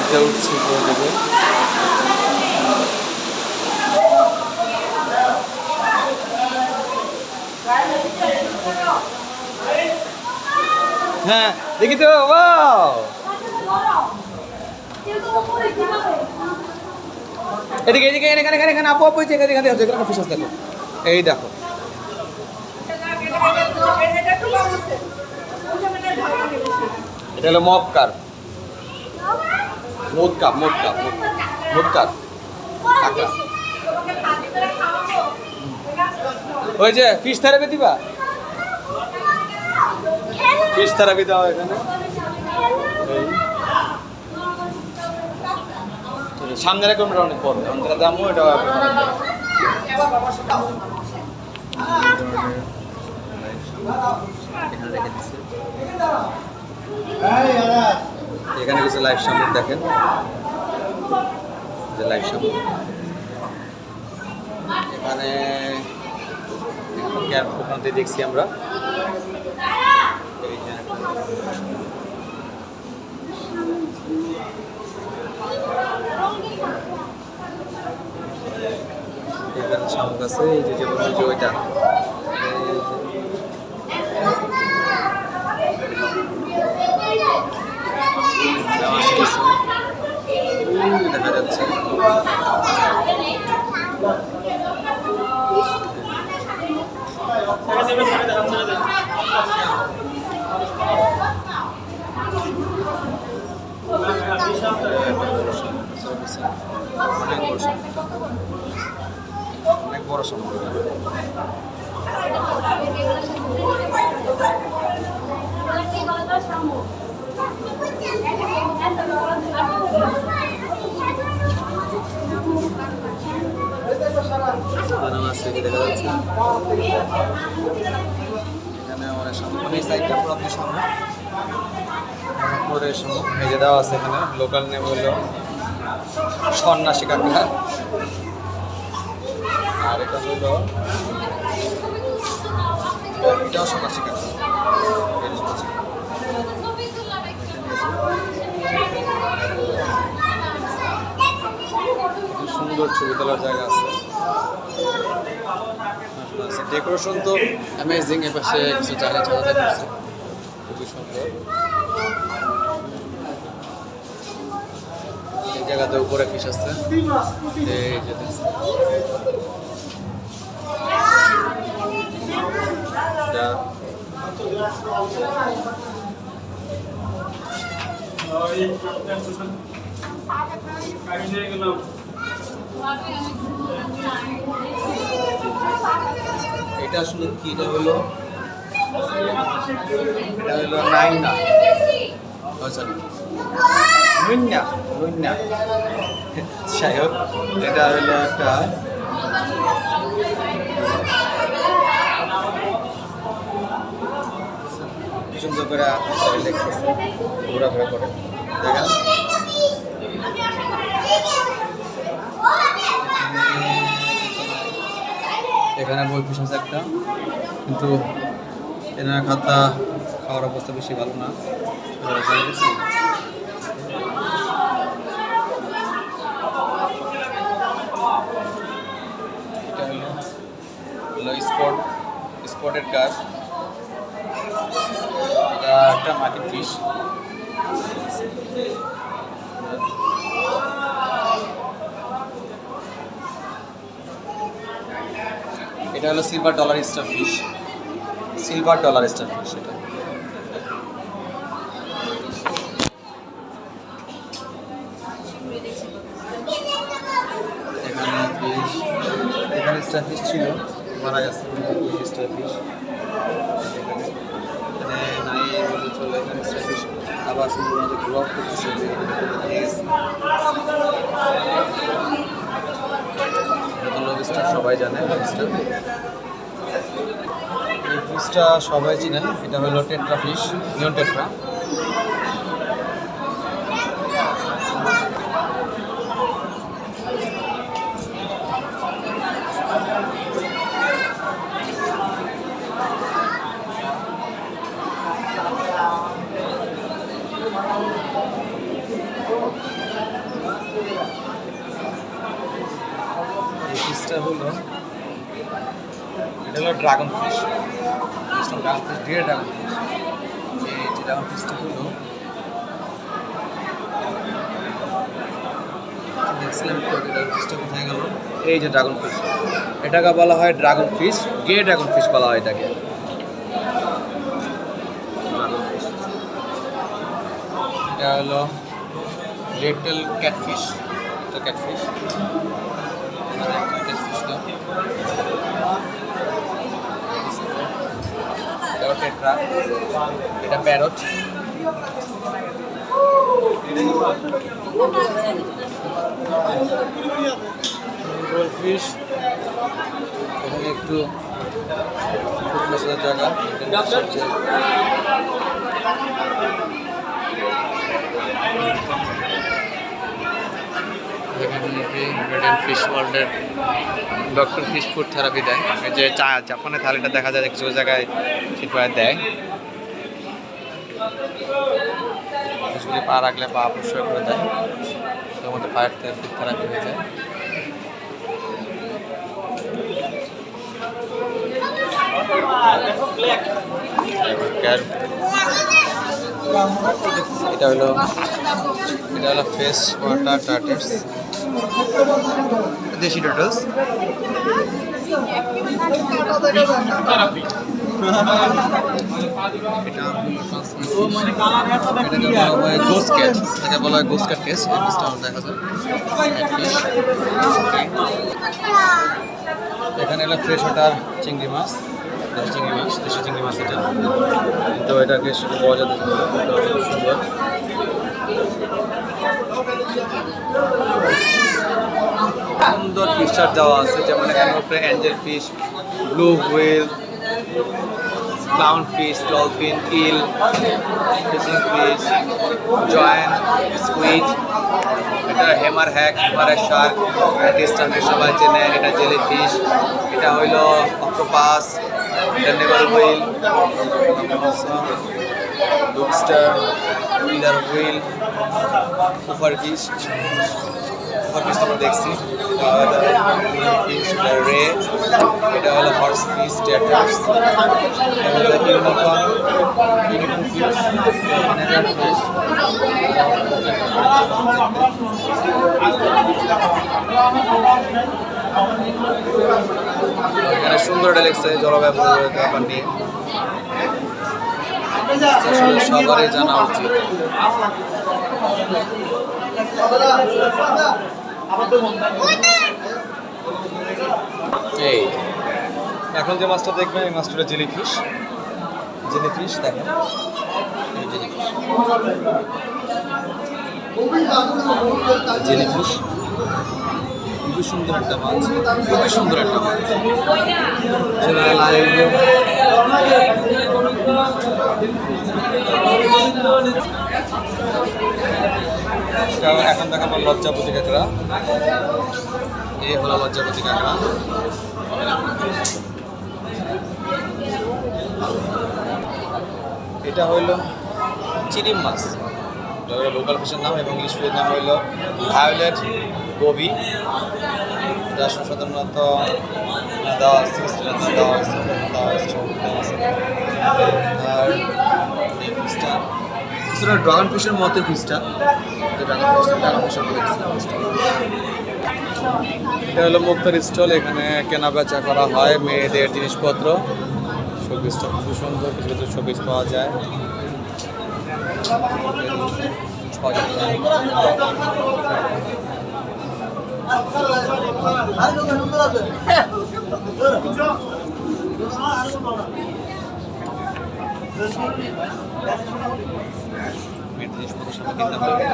হেঁটে উঠছি উপরে দিকে হ্যাঁ দেখি তো এদিকে এদিকে, এখানে এখানে এখানে আপু আপু এখানে এখানে দেখো এখানে ফিস দেখো। এই দেখো। এটা হলো মপ কার মুদ কাপ মুদ কাপ মুদ কাপ ওই যে ফিশ থেরাপি দিবা? ফিশ থেরাপি দেওয়া এখানে। সামনে আমরা অনেক বড়। আমরা দামও এটা এখানে রেখে দিচ্ছে এখানে কিছু লাইভ শামুক দেখেন। যে লাইভ শামুক এখানে ক্যাব ওখান দেখছি আমরা। এখানে শামুক আছে, এই যে যেমন ওই ওইটা এই যে। মাছ কিছু। ওই দেখা যাচ্ছে অনেক বড় শামুক। অনেক বড় শামুক এখানে অনেক দেওয়া আছে এখানে লোকাল নেম হলো সন্ন্যাসী আর এটা হলো এটাও সন্ন্যাসী কাঁকড়া সুন্দর ছবি তোলার জায়গা আছে। ডেকোরেশন তো অ্যামেজিং পাশে কিছু জায়গা চালাতে করছে খুবই সুন্দর। এই জায়গাতে উপরে ফিস আছে। এই যে দেখছেন। এটা আসলে কি? এটা হলো এটা হলো নাইনা। সরি নুন্যা নুন্যা এটা হলো একটা সুন্দর করে ঘোরাফেরা করে। দেখেন এখানে বই পিস আছে একটা। কিন্তু এনার খাতা খাওয়ার অবস্থা বেশি ভালো না। স্পট স্পটেড গাছ। এটা একটা মাটির ফিশ এটা হলো silver dollar star fish silver dollar star fish এটা। এখানে এখানে স্টার ফিশ ছিল, মারা গেছে স্টার চলে, এখানে আবার লবিস্টার সবাই জানে ফিস্টা এই সবাই চিনেন এটা হলো টেট্রা ফিশ নিয়ন টেট্রা ফিশটা হলো, এটা হলো dragon fish dragon fish dear dragon fish এই যে ড্রাগন ফিশটা হলো এই যে ড্রাগন ফিশ এটাকে বলা হয় ড্রাগন ফিশ গে ড্রাগন ফিশ বলা হয় এটাকে। এটা হলো লিটল ক্যাটফিশ এটা ক্যাটফিশ টেট্রা এটা প্যারট। গোল্ডফিশ এখানে একটু বসার জায়গা। সবচেয়ে ফিশ ওয়ার্ল্ডের ডক্টর ফিশ ফুড থেরাপি দেয়। যে চা জাপানে থালিটা দেখা যায় কিছু জায়গায় ঠিক করে দেয়। ফিশগুলি পা রাখলে পা পরিষ্কার করে দেয়। তোর মধ্যে পায়ের ফুড থেরাপি হয়ে যায়। এটা হলো এটা হলো ফেস ওয়াটার টার্টার্স দেশি টার্টলস এটা বলা হয় কেস দেখা এখানে হলো ফ্রেশ ওয়াটার চিংড়ি মাছ। দেশি চিংড়ি মাছ, দেশি চিংড়ি মাছ এটা। তো এটাকে শুধু পাওয়া যাবে সুন্দর। সুন্দর ফিশার দেওয়া আছে, যেমন এখানে উপরে angel fish blue whale clown fish dolphin eel fishing fish giant squid এটা হেমার হ্যাক হেমারের শার্ক টেস্টারকে সবাই চেনে, এটা জেলি ফিশ এটা হইল অক্টোপাস এটা whale lobster killer whale super fish super আমরা দেখছি রে এটা হলো হর্স ফিশ টেটার্স এটা এখানে সুন্দর একটা লেগছে জলবায়ু ব্যাপার নিয়ে। সবারই জানা উচিত। এই, এখন যে মাছটা দেখবেন, এই মাছটা জেলি ফিশ জেলি ফিশ দেখেন জেলি ফিশ খুবই সুন্দর একটা মাছ। খুবই সুন্দর একটা মাছ। সেটা কারণ এখন দেখাবো লজ্জাপতি কাঁকড়া এই হলো লজ্জাপতি কাঁকড়া এটা হইল চিরিম মাছ। এটা লোকাল ফিশের নাম এবং ইংলিশ ফিশের নাম হইল ভায়োলেট গোবি যা সাধারণত দেওয়া শ্রীলঙ্কা দেওয়া হয়েছে দেওয়া হয়েছে সব দেওয়া আছে আর এই ফিশটা কিছুটা ড্রাগন ফিশের মতো ফিশটা ড্রাগন ফিশটা ড্রাগন ফিশের মতো এটা হলো মুক্তার স্টল এখানে কেনা বেচা করা হয় মেয়েদের জিনিসপত্র। শোপিস খুব সুন্দর কিছু কিছু শোপিস পাওয়া যায়। পাওয়া যায়। মেয়েদের জিনিসপত্র সব কিনতে পারবে